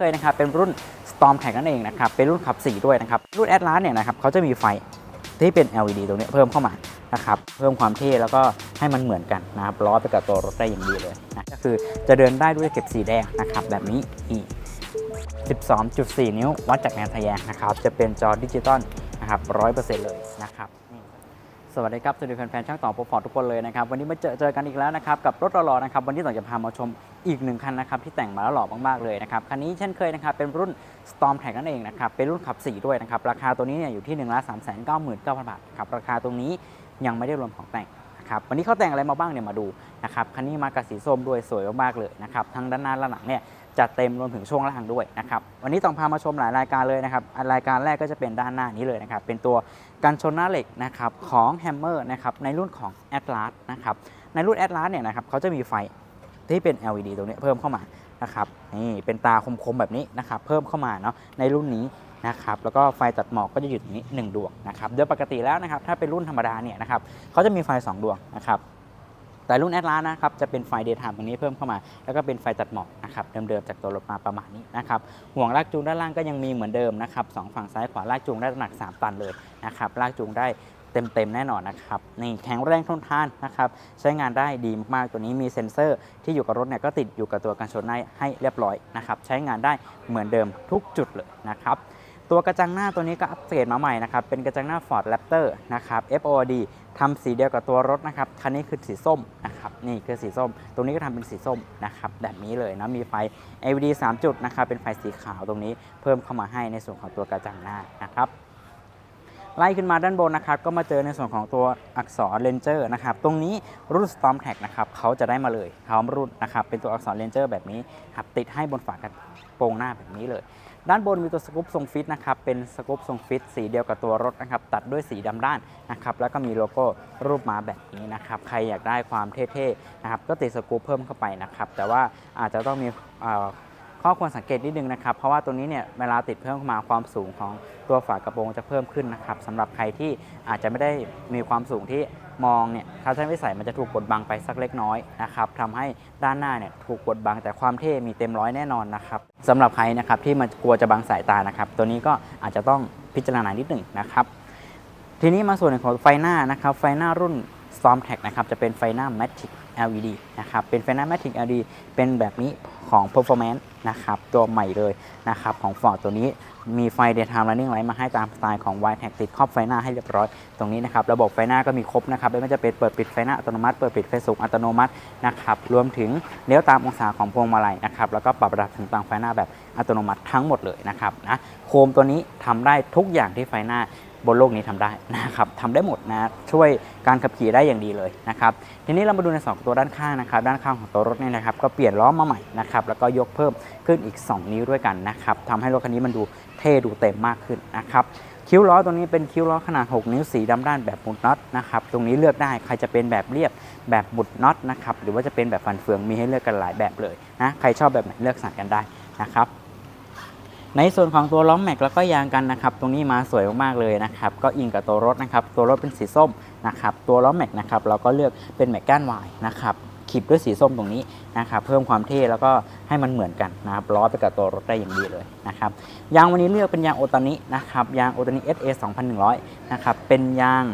เคยนะครับเป็นรุ่น Storm Tag นั่นเองนะครับเป็นรุ่นขับ 4 ด้วยนะครับรุ่น Atlas เนี่ยนะครับเขาจะมีไฟที่เป็น LED ตรงนี้เพิ่มเข้ามานะครับเพิ่มความเท่แล้วก็ให้มันเหมือนกันนะครับล้อไปกับตัวรถได้อย่างดีเลยนะก็คือจะเดินได้ด้วยเก็บสีแดงนะครับแบบนี้นี่12.4 นิ้ววัดจากแนวทะแยงนะครับจะเป็นจอดิจิตอลนะครับ100%เลยนะครับ สวัสดีครับ สวัสดีแฟนๆ ช่างต่อโปรฟอร์ตทุกคนเลยนะครับ วันนี้มาเจอเจอกันอีกแล้วนะครับ กับรถหล่อๆนะครับ วันนี้ต่อจะพามาชมอีกหนึ่งคันนะครับ ที่แต่งมาแล้วหล่อมากๆเลยนะครับ คันนี้เช่นเคยนะครับ เป็นรุ่น Storm Tag นั่นเองนะครับ เป็นรุ่นขับ 4 ด้วยนะครับ ราคาตัวนี้เนี่ยอยู่ที่1 3 9 9 9 0 0 0บาทครับ ราคาตรงนี้ยังไม่ได้รวมของแต่งนะครับ วันนี้เขาแต่งอะไรมาบ้างเนี่ยมาดูนะครับ คันนี้มากับสีส้มด้วยสวยมากๆเลยนะครับ ทั้งด้านหน้าและหลังเนี่ย จัดเต็มรวมถึงช่วงล่างด้วยนะครับวันนี้ต้องพามาชมหลายรายการเลยนะครับรายการแรกก็จะเป็นด้านหน้านี้เลยนะครับเป็นตัวกันชนหน้าเหล็กนะครับของ Hammer นะครับในรุ่นของ Atlas นะครับในรุ่น Atlas เนี่ยนะครับเขาจะมีไฟที่เป็น LED ตรงนี้เพิ่มเข้ามานะครับนี่เป็นตาคมๆแบบนี้นะครับเพิ่มเข้ามาเนาะในรุ่นนี้นะครับแล้วก็ไฟตัดหมอกก็จะอยู่ตรงนี้ 1 ดวงนะครับโดยปกติแล้วนะครับถ้าเป็นรุ่นธรรมดาเนี่ยนะครับเขาจะมีไฟ 2 ดวงนะครับ แต่รุ่นแอดลานะครับจะเป็นไฟเดย์ไทม์ตรงนี้เพิ่มเข้ามา แล้วก็เป็นไฟตัดหมอกนะครับเดิมๆจากตัวรถมาประมาณนี้นะครับห่วงลากจูงด้านล่างก็ยังมีเหมือนเดิมนะครับสองฝั่งซ้ายขวาลากจูงได้น้ำหนัก 3 ตันเลยนะครับลากจูงได้เต็มๆแน่นอนนะครับนี่แข็งแรงทนทานนะครับใช้งานได้ดีมากๆตัวนี้มีเซ็นเซอร์ที่อยู่กับรถเนี่ยก็ติดอยู่กับตัวกันชนให้เรียบร้อยนะครับใช้งานได้เหมือนเดิมทุกจุดเลยนะครับ ตัวกระจังหน้าตัวนี้ก็อัปเกรดมาใหม่นะครับ เป็นกระจังหน้า Ford Raptor นะครับ F.O.D. ทำสีเดียวกับตัวรถนะครับ คันนี้คือสีส้มนะครับ นี่คือสีส้ม ตรงนี้ก็ทำเป็นสีส้มนะครับ แบบนี้เลยนะ มีไฟ LED 3 จุดนะครับ เป็นไฟสีขาวตรงนี้เพิ่มเข้ามาให้ในส่วนของตัวกระจังหน้านะครับไล่ขึ้นมาด้านบนนะครับก็มาเจอในส่วนของตัวอักษร Ranger นะครับตรงนี้รุ่น Storm Tag นะครับเขาจะได้มาเลยเขารุ่นนะครับเป็นตัวอักษร Ranger แบบนี้ครับติดให้บนฝากระโปรงหน้าแบบนี้เลย ด้านบนมีตัวสกู๊ปทรงฟิตนะครับ เป็นสกู๊ปทรงฟิตสีเดียวกับตัวรถนะครับ ตัดด้วยสีดำด้านนะครับ แล้วก็มีโลโก้รูปม้าแบบนี้นะครับ ใครอยากได้ความเท่ๆนะครับ ก็ติดสกู๊ปเพิ่มเข้าไปนะครับ แต่ว่าอาจจะต้องมี ข้อควรสังเกตนิดนึงนะครับ เพราะว่าตัวนี้เนี่ยเวลาติดเพิ่มเข้ามาความสูงของตัวฝากระโปรงจะเพิ่มขึ้นนะครับสำหรับใครที่อาจจะไม่ได้มีความสูงที่มองเนี่ยทัศนวิสัยมันจะถูกกดบังไปสักเล็กน้อยนะครับทำให้ด้านหน้าเนี่ยถูกกดบังแต่ความเท่มีเต็มร้อยแน่นอนนะครับสำหรับใครนะครับที่มันกลัวจะบังสายตานะครับ ตัวนี้ก็อาจจะต้องพิจารณานิดหนึ่งนะครับทีนี้มาส่วนของไฟหน้านะครับไฟหน้ารุ่น Storm Tag นะครับจะเป็นไฟหน้า Matic LED นะครับ เป็นไฟหน้า Matic LED เป็นแบบนี้ของ Performance นะครับ ตัวใหม่เลยนะครับ ของ Ford ตัวนี้มีไฟ Daytime Running Light มาให้ตามสไตล์ของ y t a g ติดครอบไฟหน้าให้เรียบร้อยตรงนี้นะครับ ระบบไฟหน้าก็มีครบนะครับ ไม่ว่าจะเป็นเปิดปิดไฟหน้าอัตโนมัติเปิดปิดไฟสูงอัตโนมัตินะครับ รวมถึงเลี้ยวตามองศาของพวงมาลัยนะครับ แล้วก็ปรับระดับถึงต่างไฟหน้าแบบอัตโนมัติทั้งหมดเลยนะครับนะ โคมตัวนี้ทำได้ทุกอย่างที่ไฟหน้า บนโลกนี้ทำได้นะครับทำได้หมดนะช่วยการขับขี่ได้อย่างดีเลยนะครับทีนี้เรามาดูในสองตัวด้านข้างนะครับด้านข้างของตัวรถเนี่ยนะครับก็เปลี่ยนล้อมาใหม่นะครับแล้วก็ยกเพิ่มขึ้นอีก 2 นิ้วด้วยกันนะครับทำให้รถคันนี้มันดูเท่ดูเต็มมากขึ้นนะครับคิ้วล้อตัวนี้เป็นคิ้วล้อขนาด 6 นิ้วสีดำด้านแบบหมุดน็อตนะครับตรงนี้เลือกได้ใครจะเป็นแบบเรียบแบบหมุดน็อตนะครับหรือว่าจะเป็นแบบฟันเฟืองมีให้เลือกกันหลายแบบเลยนะใครชอบแบบไหนเลือกสั่งกันได้นะครับ ในส่วนของตัวล้อมแม็กแล้วก็ยางกันนะครับ ตรงนี้มาสวยมากๆเลยนะครับ ก็อิงกับตัวรถนะครับ ตัวรถเป็นสีส้มนะครับ ตัวล้อมแม็กนะครับ เราก็เลือกเป็นแม็กก้านวายนะครับขีดด้วยสีส้มตรงนี้นะครับ เพิ่มความเท่แล้วก็ให้มันเหมือนกันนะครับล้อไปกับตัวรถได้อย่างดีเลยนะครับ ยางวันนี้เลือกเป็นยางโอตานินะครับ ยางโอตานิ SA 2100 นะครับ เป็นยาง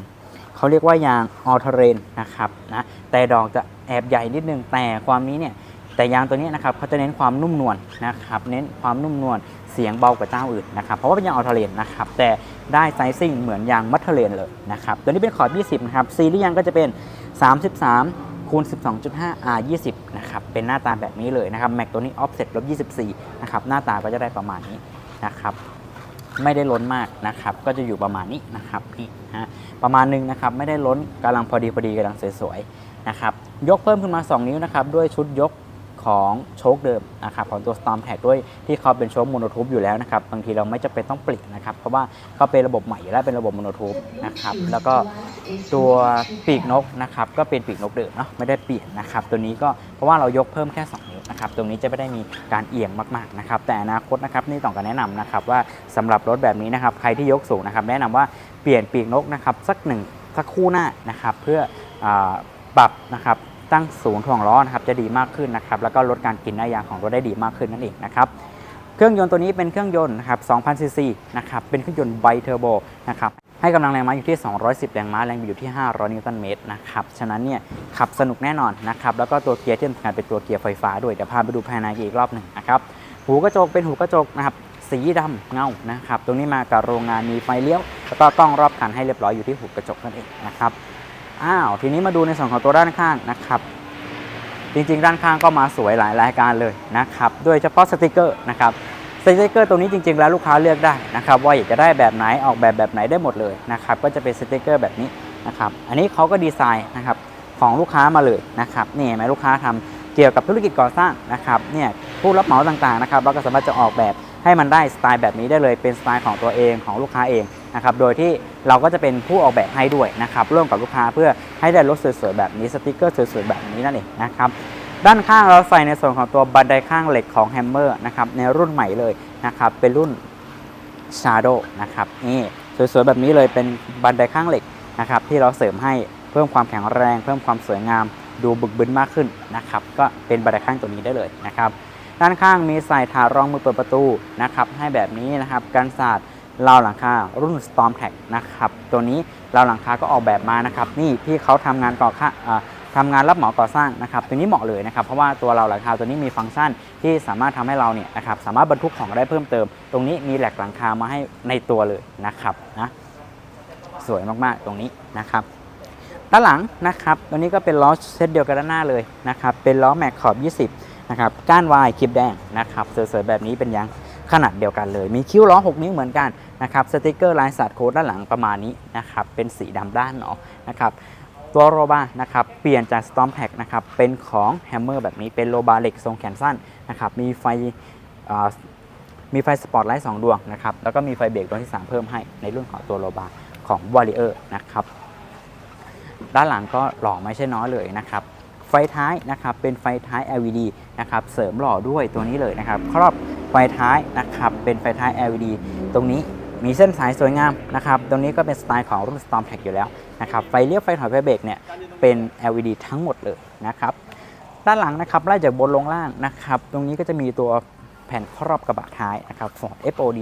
เขาเรียกว่ายางออเทเรนนะครับนะ แต่ดอกจะแอบใหญ่นิดนึง แต่ความนี้เนี่ย แต่ยางตัวนี้นะครับเขาจะเน้นความนุ่มนวลนะครับเน้นความนุ่มนวลเสียงเบากว่าเจ้าอื่นนะครับเพราะว่าเป็นยางออเทเรนนะครับแต่ได้ไซซิ่งเหมือนยางมัทเทเรนเลยนะครับตัวนี้เป็นขอบ 20 นะครับซีรีส์ยางก็จะเป็น 33คูณ12.5 R 20นะครับเป็นหน้าตาแบบนี้เลยนะครับแม็กตัวนี้ออฟเซ็ตลบ24นะครับหน้าตาก็จะได้ประมาณนี้นะครับไม่ได้ล้นมากนะครับ ก็จะอยู่ประมาณนี้นะครับนี่ฮะประมาณหนึงนะครับ ไม่ได้ล้นกำลังพอดีพอดีกำลังสวยๆนะครับ ยกเพิ่มขึ้นมา 2 นิ้วนะครับ ด้วยชุดยก ของโชคเดิมนะครับของตัว Storm Tag ด้วยที่เขาเป็นโชคโมโนทูบอยู่แล้วนะครับบางทีเราไม่จำเป็นต้องเปลี่ยนนะครับเพราะว่าเขาเป็นระบบใหม่อยู่แล้วเป็นระบบโมโนทูบนะครับแล้วก็ตัวปีกนกนะครับก็เป็นปีกนกเดิมเนาะไม่ได้เปลี่ยนนะครับตัวนี้ก็เพราะว่าเรายกเพิ่มแค่ 2 นิ้วนะครับตรงนี้จะไม่ได้มีการเอียงมากๆนะครับแต่อนาคตนะครับนี่ต้องการแนะนำนะครับว่าสำหรับรถแบบนี้นะครับใครที่ยกสูงนะครับแนะนำว่าเปลี่ยนปีกนกนะครับสักหนึ่งสักคู่หน้านะครับเพื่ออปรับนะครับ ตั้งศูนย์ถ่วงล้อนะครับจะดีมากขึ้นนะครับแล้วก็ลดการกินหน้ายางของรถได้ดีมากขึ้นนั่นเองนะครับเครื่องยนต์ตัวนี้เป็นเครื่องยนต์นะครับ2,000ซีซีนะครับเป็นเครื่องยนต์ไบเทอร์โบนะครับให้กำลังแรงม้าอยู่ที่ 210 แรงม้า แรงบิดอยู่ที่ 500 นิวตันเมตรนะครับ ฉะนั้นเนี่ยขับสนุกแน่นอนนะครับ แล้วก็ตัวเกียร์ที่สำคัญเป็นตัวเกียร์ไฟฟ้าด้วย เดี๋ยวพาไปดูภายในอีกรอบหนึ่งนะครับ หูกระจกเป็นหูกระจกนะครับ สีดำเงา นะครับ ตรงนี้มากับโรงงานมีไฟเลี้ยว แล้วก็กล้องรอบคันให้เรียบร้อยอยู่ที่หูกระจกนั่นเองนะครับ อ้าวทีนี้มาดูในส่วนของตัวด้านข้างนะครับจริงๆ ด้านข้างก็มาสวยหลายรายการเลยนะครับโดยเฉพาะสติกเกอร์นะครับสติกเกอร์ตรงนี้จริงๆ แล้วลูกค้าเลือกได้นะครับว่าอยากจะได้แบบไหนออกแบบแบบไหนได้หมดเลยนะครับก็จะเป็นสติกเกอร์แบบนี้นะครับอันนี้เขาก็ดีไซน์นะครับของลูกค้ามาเลยนะครับนี่เห็นไหมลูกค้าทำเกี่ยวกับธุรกิจก่อสร้างนะครับเนี่ยผู้รับเหมาต่างๆนะครับเราก็สามารถจะออกแบบให้มันได้สไตล์แบบนี้ได้เลยเป็นสไตล์ของตัวเองของลูกค้าเอง นะครับโดยที่เราก็จะเป็นผู้ออกแบบให้ด้วยนะครับร่วมกับลูกค้าเพื่อให้ได้รถสวยๆแบบนี้สติกเกอร์สวยๆแบบนี้นั่นเองนะครับด้านข้างเราใส่ในส่วนของตัวบันไดข้างเหล็กของแฮมเมอร์นะครับในรุ่นใหม่เลยนะครับเป็นรุ่น Shadow นะครับนี่สวยๆแบบนี้เลยเป็นบันไดข้างเหล็กนะครับที่เราเสริมให้เพิ่มความแข็งแรง เพิ่มความสวยงาม ดูบึกบึนมากขึ้นนะครับก็เป็นบันไดข้างตัวนี้ได้เลยนะครับด้านข้างมีใส่ถารองมือเปิดประตูนะครับให้แบบนี้นะครับกันศาสตร์ ราวหลังคารุ่น Storm Tag นะครับตัวนี้ราวหลังคาก็ออกแบบมานะครับนี่ที่เขาทำงานก่อค่าทำงานรับเหมาก่อสร้างนะครับตัวนี้เหมาะเลยนะครับเพราะว่าตัวเราหลังคาตัวนี้มีฟังก์ชันที่สามารถทำให้เราเนี่ยนะครับสามารถบรรทุกของได้เพิ่มเติม ตรงนี้มีแหลกหลังคามาให้ในตัวเลยนะครับนะสวยมากๆตรงนี้นะครับด้านหลังนะครับตัวนี้ก็เป็นล้อเซตเดียวกันด้านหน้าเลยนะครับเป็นล้อแม็กขอบ 20นะครับก้านวายคลิปแดงนะครับสวยๆแบบนี้เป็นยาง ขนาดเดียวกันเลย มีคิ้วล้อ 6 นิ้วเหมือนกันนะครับสติกเกอร์ลายสัตว์โค้ดด้านหลังประมาณนี้นะครับเป็นสีดำด้านเนาะนะครับตัวโรบานะครับเปลี่ยนจาก Storm Tag นะครับเป็นของ Hammer แบบนี้เป็นโรบาเหล็กทรงแขนสั้นนะครับมีไฟอ่ามีไฟสปอตไลท์2ดวงนะครับแล้วก็มีไฟเบรกดวงที่ 3 เพิ่มให้ในรุ่นของตัวโรบาของ Warrior นะครับด้านหลังก็หล่อไม่ใช่น้อยเลยนะครับไฟท้ายนะครับเป็นไฟท้าย LED นะครับเสริมหล่อด้วยตัวนี้เลยนะครับครอบ ไฟท้ายนะครับเป็นไฟท้าย LED ตรงนี้มีเส้นสายสวยงามนะครับ ตรงนี้ก็เป็นสไตล์ของรุ่น Storm Tag อยู่แล้วนะครับไฟเลี้ยวไฟถอยไฟเบรกเนี่ยเป็น LED ทั้งหมดเลยนะครับด้านหลังนะครับไล่จากบนลงล่างนะครับ ตรงนี้ก็จะมีตัวแผ่นครอบกระบะท้ายนะครับ Ford FOD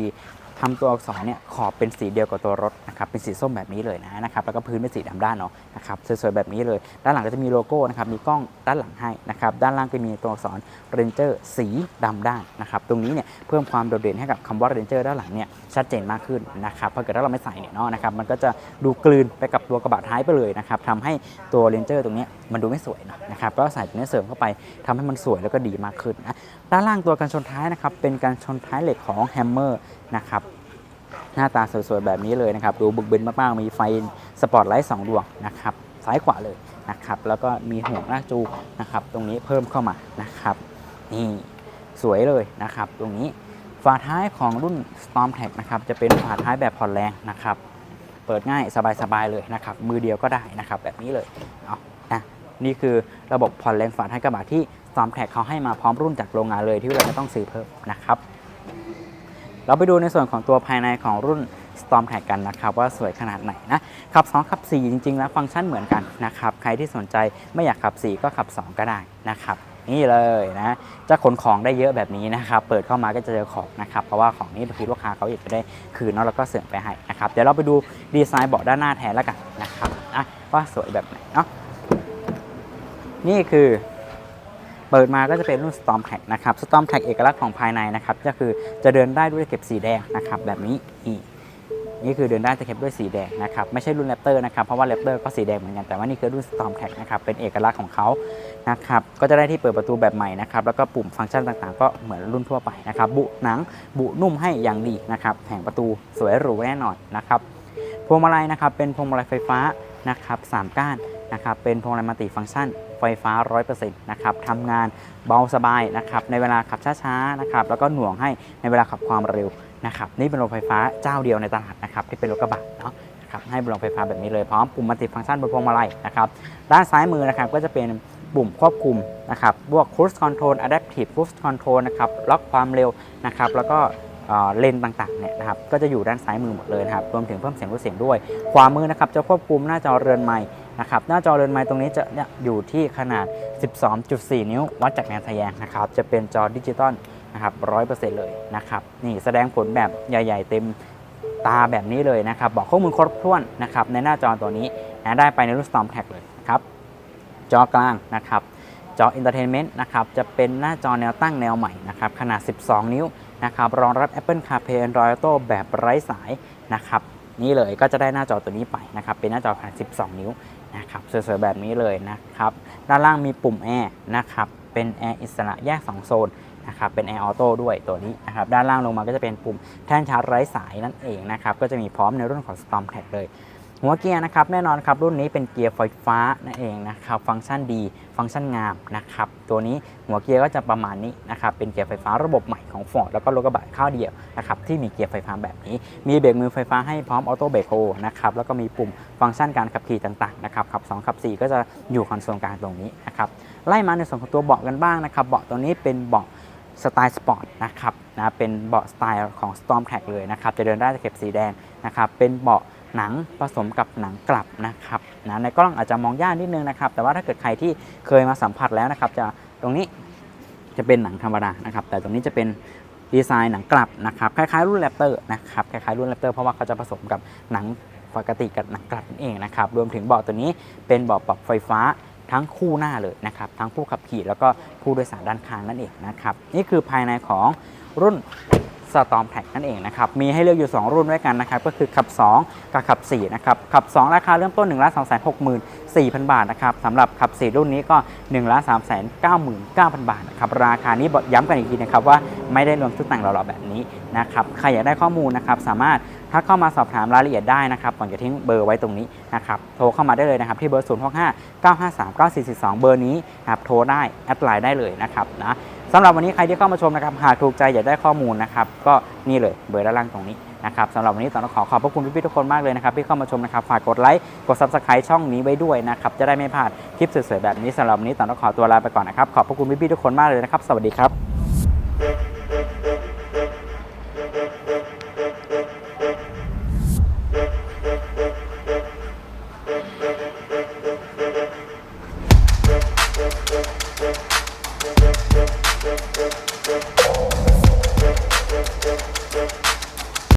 ทำตัวอักษรเนี่ยขอบเป็นสีเดียวกับตัวรถนะครับเป็นสีส้มแบบนี้เลยนะนะครับแล้วก็พื้นเป็นสีดำด้านเนาะนะครับสวยๆแบบนี้เลย ด้านหลังก็จะมีโลโก้นะครับมีกล้องด้านหลังให้นะครับด้านล่างก็มีตัวอักษร Ranger สีดำด้านนะครับตรงนี้เนี่ยเพิ่มความโดดเด่นให้กับคำว่า Ranger ด้านหลังเนี่ยชัดเจนมากขึ้นนะครับเพราะเกิดถ้าเราไม่ใส่เนี่ยเนาะนะครับมันก็จะดูกลืนไปกับตัวกระบะท้ายไปเลยนะครับทำให้ตัว Ranger ตรงนี้มันดูไม่สวยเนาะนะครับก็ใส่ตัวนี้เสริมเข้าไปทำให้มันสวยแล้วก็ดีมากขึ้นนะด้านล่างตัวกันชนท้ายนะครับเป็นการชนท้ายเหล็กของ Hammer นะครับ หน้าตาสวยๆแบบนี้เลยนะครับ ดูบึกบึนมากๆ มีไฟสปอตไลท์2ดวงนะครับ ซ้ายขวาเลยนะครับ แล้วก็มีห่วงหน้าจูนะครับ ตรงนี้เพิ่มเข้ามานะครับ นี่สวยเลยนะครับ ตรงนี้ฝาท้ายของรุ่น Storm Tag นะครับจะเป็นฝาท้ายแบบผ่อนแรงนะครับ เปิดง่ายสบายๆเลยนะครับ มือเดียวก็ได้นะครับแบบนี้เลยเอานะนี่คือระบบผ่อนแรงฝาท้ายกระบะที่ Storm Tag เขาให้มาพร้อมรุ่นจากโรงงานเลยที่เราไม่ต้องซื้อเพิ่มนะครับ เราไปดูในส่วนของตัวภายในของรุ่น Storm Tag กันนะครับ ว่าสวยขนาดไหนนะขับ 2 ขับ 4 จริง ๆ แล้วฟังก์ชันเหมือนกันนะครับ ใครที่สนใจไม่อยากขับ 4 ก็ขับ 2 ก็ได้นะครับนี่เลยนะจะขนของได้เยอะแบบนี้นะครับ เปิดเข้ามาก็จะเจอของนะครับ เพราะว่าของนี้บางทีลูกค้าเขาอยากจะได้คืนเนาะแล้วก็เสริมไปให้นะครับ เดี๋ยวเราไปดูดีไซน์เบาะด้านหน้าแทนแล้วกันนะครับนะว่าสวยแบบไหนเนาะนี่คือ เปิดมาก็จะเป็นรุ่น Storm Tag นะครับ Storm Tag เอกลักษณ์ของภายในนะครับก็คือจะเดินได้ด้วยตะเข็บสีแดงนะครับแบบนี้นี่นี่คือเดินได้ตะเข็บด้วยสีแดงนะครับไม่ใช่รุ่น Raptor นะครับเพราะว่า Raptor ก็สีแดงเหมือนกันแต่ว่านี่คือรุ่น Storm Tag นะครับเป็นเอกลักษณ์ของเขานะครับก็จะได้ที่เปิดประตูแบบใหม่นะครับแล้วก็ปุ่มฟังก์ชันต่างๆ ก็เหมือนรุ่นทั่วไปนะครับบุหนังบุนุ่มให้อย่างดีนะครับแผงประตูสวยหรูแน่นอนนะครับพวงมาลัยนะครับเป็นพวงมาลัยไฟฟ้านะครับสามก้าน นะครับเป็นพวงมาลัยมัลติฟังก์ชันไฟฟ้า 100%นะครับทำงานเบาสบายนะครับในเวลาขับช้าๆนะครับแล้วก็หน่วงให้ในเวลาขับความเร็วนะครับนี่เป็นรถไฟฟ้าเจ้าเดียวในตลาดนะครับที่เป็นรถกระบะเนาะนะครับให้บนรถไฟฟ้าแบบนี้เลยพร้อมปุ่มมัลติฟังก์ชันบนพวงมาลัยนะครับด้านซ้ายมือนะครับก็จะเป็นปุ่มควบคุมนะครับพวก cruise control adaptive cruise control นะครับล็อกความเร็วนะครับแล้วก็เลนต่างๆเนี่ยนะครับก็จะอยู่ด้านซ้ายมือหมดเลยนะครับรวมถึงเพิ่มเสียงลดเสียงด้วย ขวามือนะครับจะควบคุมหน้าจอเรือนไม้ นะครับหน้าจอเรือนไม้ตรงนี้จะเนี่ยอยู่ที่ขนาด 12.4 นิ้ว วัดจากแนวทะแยงนะครับจะเป็นจอดิจิตอลนะครับร้อยเปอร์เซ็นต์เลยนะครับนี่แสดงผลแบบใหญ่ ๆ เต็มตาแบบนี้เลยนะครับ บอกข้อมูลครบถ้วนนะครับในหน้าจอตัวนี้นะได้ไปในรุ่น Storm Tag เลยนะครับจอกลางนะครับจอ Entertainment นะครับจะเป็นหน้าจอแนวตั้งแนวใหม่นะครับขนาด 12 นิ้วนะครับรองรับ Apple CarPlay Android Auto แบบไร้สายนะครับนี่เลยก็จะได้หน้าจอตัวนี้ไปนะครับเป็นหน้าจอขนาด 12 นิ้ว นะครับสวยๆแบบนี้เลยนะครับ ด้านล่างมีปุ่มแอร์นะครับ เป็นแอร์อิสระแยก 2 โซนนะครับเป็นแอร์ออโต้ด้วยตัวนี้นะครับด้านล่างลงมาก็จะเป็นปุ่มแท่นชาร์จไร้สายนั่นเองนะครับก็จะมีพร้อมในรุ่นของ Storm Tag เลย หัวเกียร์นะครับแน่นอนครับรุ่นนี้เป็นเกียร์ไฟฟ้านั่นเองนะครับฟังก์ชันดี ฟังก์ชันงามนะครับตัวนี้หัวเกียร์ก็จะประมาณนี้นะครับเป็นเกียร์ไฟฟ้าระบบใหม่ของ Ford แล้วก็รถกระบะข้าวเดียวนะครับที่มีเกียร์ไฟฟ้าแบบนี้ มีเบรกมือไฟฟ้าให้พร้อมออโต้เบรกโฮนะครับแล้วก็มีปุ่มฟังก์ชันการขับขี่ต่างๆนะครับขับ 2 ขับ 4 ก็จะอยู่คอนโซลกลางตรงนี้นะครับไล่มาในส่วนของตัวเบาะกันบ้างนะครับเบาะตัวนี้เป็นเบาะสไตล์สปอร์ตนะครับนะเป็นเบาะสไตล์ของ Storm Track เลยนะครับจะเดินได้ตะเข็บสีแดงนะครับเป็นเบาะ หนังผสมกับหนังกลับนะครับนะในกล้องอาจจะมองยากนิดนึงนะครับ แต่ว่าถ้าเกิดใครที่เคยมาสัมผัสแล้วนะครับ จะตรงนี้จะเป็นหนังธรรมดานะครับ แต่ตรงนี้จะเป็นดีไซน์หนังกลับนะครับคล้ายๆรุ่นแรปเตอร์นะครับคล้ายๆรุ่นแรปเตอร์เพราะว่าเขาจะผสมกับหนังปกติกับหนังกลับนั่นเองนะครับรวมถึงเบาะตัวนี้เป็นเบาะปรับไฟฟ้าทั้งคู่หน้าเลยนะครับทั้งผู้ขับขี่แล้วก็ผู้โดยสารด้านข้างนั่นเองนะครับนี่คือภายในของรุ่น Storm Pack นั่นเองนะครับ มีให้เลือกอยู่ 2 รุ่นด้วยกันนะครับ ก็คือขับ 2 กับขับ 4 นะครับ ขับ 2 ราคาเริ่มต้น1 2 6 4 0 0 0บาทนะครับสำหรับขับ 4 รุ่นนี้ก็1 3 9 9 0 0 0บาทนะครับ ราคานี้ย้ำกันอีกทีนะครับว่าไม่ได้รวมชุดแต่งหล่อๆแบบนี้นะครับ ใครอยากได้ข้อมูลนะครับสามารถถ้าเข้ามาสอบถามรายละเอียดได้นะครับก่อนจะทิ้งเบอร์ไว้ตรงนี้นะครับ โทรเข้ามาได้เลยนะครับที่เบอร์ 0 6 5 9 5 3 9 4 4 2 เบอร์นี้ครับโทรได้แอดไลน์ได้เลยนะครับนะ สำหรับวันนี้ใครที่เข้ามาชมนะครับหากถูกใจอยากได้ข้อมูลนะครับก็นี่เลยเบอร์ด้านล่างตรงนี้นะครับสำหรับวันนี้ต้องขอขอบพระคุณพี่ๆทุกคนมากเลยนะครับที่เข้ามาชมนะครับฝากกดไลค์กด subscribe ช่องนี้ไว้ด้วยนะครับจะได้ไม่พลาดคลิปสวยๆแบบนี้สำหรับวันนี้ต้องขอตัวลาไปก่อนนะครับขอบพระคุณพี่ๆทุกคนมากเลยนะครับ สวัสดีครับ